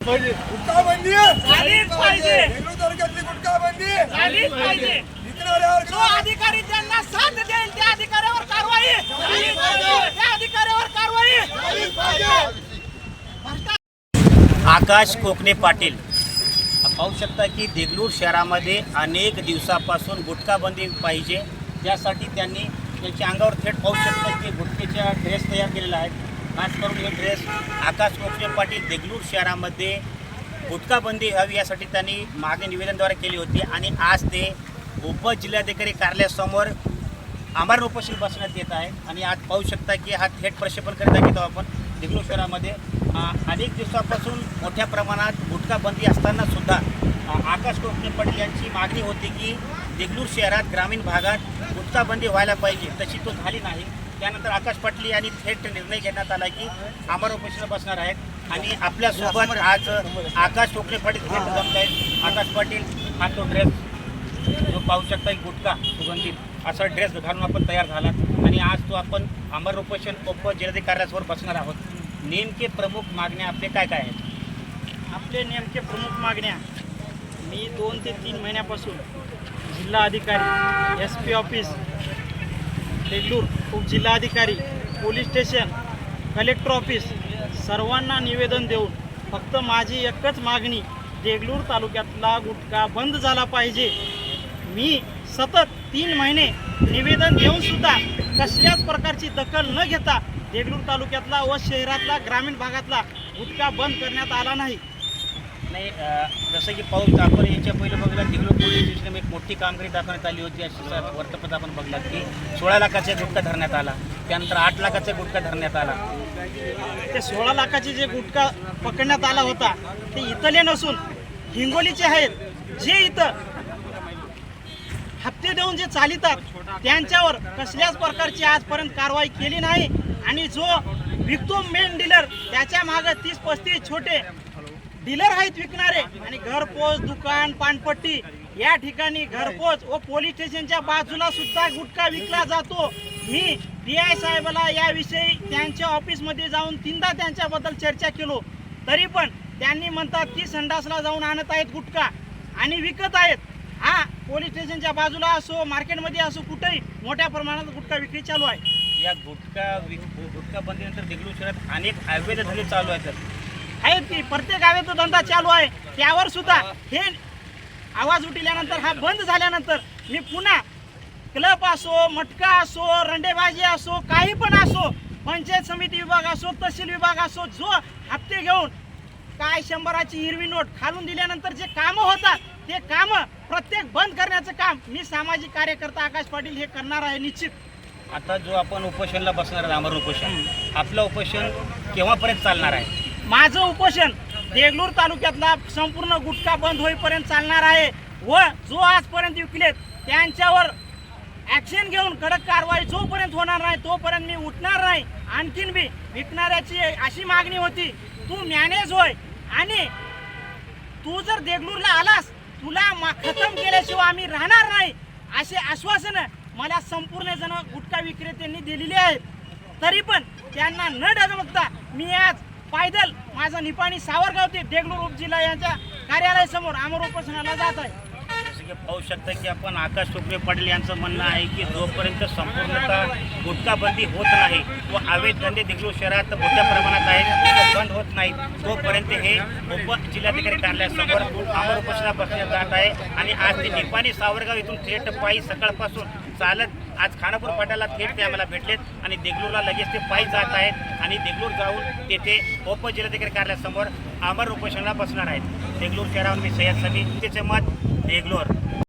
गुटखा बंदी झालीच पाहिजे. देगलूर तालुक्यातली गुटखा बंदी झालीच पाहिजे. विकणाऱ्यावर जो अधिकारी त्यांना साथ देईल त्या अधिकाऱ्यावर कारवाई. पाहिजे. त्या अधिकाऱ्यावर कारवाई. आकाश कोकणे पाटील. पाहू शकता की देगलूर शहरामध्ये अनेक दिवसापासून गुटखाबंदी पाहिजे. त्यासाठी त्यांनी त्यांच्या अंगावर थेट पाहू शकता की गुटखेच्या ड्रेस तयार केलेला आहे खास करून हे ड्रेस आकाश कोकणे पाटील देगलूर शहरामध्ये गुटखाबंदी व्हावी यासाठी त्यांनी मागे निवेदनद्वारे केली होती आणि आज ते उपजिल्हाधिकारी कार्यालयासमोर आमरण उपोषण बसण्यात येत आहे. आणि आज पाहू शकता की हा थेट प्रक्षेपण करता घेतो आपण देगलूर शहरामध्ये अनेक दिवसापासून मोठ्या प्रमाणात गुटखाबंदी असताना सुद्धा आकाश कोकणे पाटील यांची मागणी होती की देगलूर शहरात ग्रामीण भागात गुटखाबंदी व्हायला पाहिजे तशी तो झाली नाही. त्यानंतर आकाश पाटली यांनी थेट निर्णय घेण्यात आला की आमरण उपोषण बसणार आहेत. आणि आपल्यासोबत आज आकाश टोकले पाटील थेट जमले आहेत. आकाश पाटील हा तो ड्रेस जो पाहू शकता एक गुटखा सुगंधित असा ड्रेस घालून आपण तयार झाला. आणि आज तो आपण अमर उपोषण उप जिल्हाधिकाऱ्यासमोर बसणार आहोत. नेमके प्रमुख मागण्या आपले काय काय आहेत? आपले नेमके प्रमुख मागण्या मी दोन ते तीन महिन्यापासून जिल्हा अधिकारी एस पी ऑफिस देगलूर उपजिल्हाधिकारी पोलीस स्टेशन कलेक्टर ऑफिस सर्वांना निवेदन देऊन फक्त माझी एकच मागणी देगलूर तालुक्यातला गुटखा बंद झाला पाहिजे. मी सतत तीन महिने निवेदन देऊनसुद्धा कसल्याच प्रकारची दखल न घेता देगलूर तालुक्यातला व शहरातला ग्रामीण भागातला गुटखा बंद करण्यात आला नाही. नाही जसं की पाऊस आपण याच्या पहिलं बघलं देगलूर पोलीस स्टेशन एक मोठी कामगिरी दाखवण्यात आली होती अशी वर्तपत्र आपण बघलात की सोळा लाखाचा गुटखा धरण्यात आला. त्यानंतर आठ लाखाचा गुटखा धरण्यात आला. ते सोळा लाखाचे जे गुटखा पकडण्यात आला होता ते इथले नसून हिंगोलीचे आहेत. जे इथं हप्ते देऊन जे चालितात त्यांच्यावर कसल्याच प्रकारची आजपर्यंत कारवाई केली नाही. आणि जो विकतो मेन डीलर त्याच्यामागे तीस पस्तीस छोटे डीलर आहेत विकणारे. आणि घरपोच दुकान पानपट्टी या ठिकाणी घरपोच व पोलीस स्टेशनच्या बाजूला सुद्धा गुटखा विकला जातो. मी डी आय साहेबाला याविषयी त्यांच्या ऑफिसमध्ये जाऊन तीनदा त्यांच्याबद्दल चर्चा केलो. तरी पण त्यांनी म्हणतात की संडासला जाऊन आणत आहेत गुटखा आणि विकत आहेत. हा पोलीस स्टेशनच्या बाजूला असो मार्केटमध्ये असो कुठेही मोठ्या प्रमाणात गुटखा विक्री चालू आहे. या गुटखा गुटखा बंदीनंतर देगलूर शहरात अनेक अवैध धंदे चालू आहेत. आहेत की प्रत्येक गावात धंदा चालू आहे. त्यावर सुद्धा हे. आवाज उठल्यानंतर हा बंद झाल्यानंतर मी पुन्हा क्लब असो मटका असो रंडेबाजी असो काही पण असो पंचायत समिती विभाग असो तहसील विभाग असो जो हप्ते घेऊन काय शंभराची हिरवी नोट खालून दिल्यानंतर जे कामं होतात ते कामं प्रत्येक बंद करण्याचं काम मी सामाजिक कार्यकर्ता आकाश पाटील हे करणार आहे निश्चित. आता जो आपण उपोषणला बसणार आहे आमरण उपोषण आपलं उपोषण केव्हापर्यंत चालणार आहे? माझं उपोषण देगलूर तालुक्यातला संपूर्ण गुटखा बंद होईपर्यंत चालणार आहे व जो आजपर्यंत विकलेत त्यांच्यावर ॲक्शन घेऊन कडक कारवाई जोपर्यंत होणार नाही तोपर्यंत मी उठणार नाही. आणखीन बी विकणाऱ्याची अशी मागणी होती तू मॅनेज होय आणि तू जर देगलूरला आलास तुला मा- खतम केल्याशिवाय आम्ही राहणार नाही. असे आश्वासनं मला संपूर्ण जण गुटखा विक्रेत्यांनी दिलेली आहेत. तरी पण त्यांना न डगमगता मी आज पायदल माझा निपाणी सावरगाव ते देगलूर उपजिल्हा यांच्या कार्यालयासमोर समोर उपोषणाला जात आहे. जसं की पाहू शकता की आपण आकाश टोपरे पाटील यांचं म्हणणं आहे की जोपर्यंत संपूर्णतः गुटखाबंदी होत नाही व अवैध धंदे देगलूर शहरात मोठ्या प्रमाणात आहेत बंद होत नाही तोपर्यंत हे उप जिल्हाधिकारी कार्यालयासमोर आमर उपोषणा बसण्यात जात आहे. आणि आज ते निपाणी सावरगाव इथून थेट पायी सकाळपासून चालत आज खानापूर फाट्याला थेट ते आम्हाला भेटलेत आणि देगलूरला लगेच ते पायी जात आहेत आणि देगलूर जाऊन तेथे उपजिल्हाधिकारी कार्यालयासमोर अमर उपोषणाला बसणार आहेत. देगलूर शहराहून मी सय्यद समी त्याचे मत देगलूर.